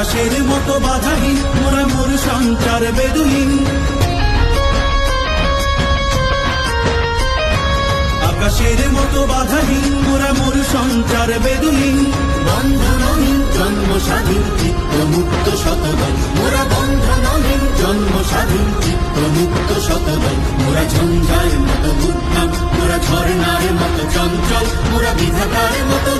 আকাশের মতো বাধাহীন, মোরা মোর সঞ্চার বেদুহীন। আকাশের মতো বাধাহীন, মোরা মোর সঞ্চার বেদুহীন। বন্ধনহীন জন্ম স্বাধীন চিত্ত মুক্ত শতদল মোরা বন্ধনহীন জন্ম স্বাধীন চিত্ত মুক্ত শতদল মোরা ঝঞ্ঝার মতো উদ্যম মোরা ঝর্ণার মতো চঞ্চল, মোরা বিধাতার মতো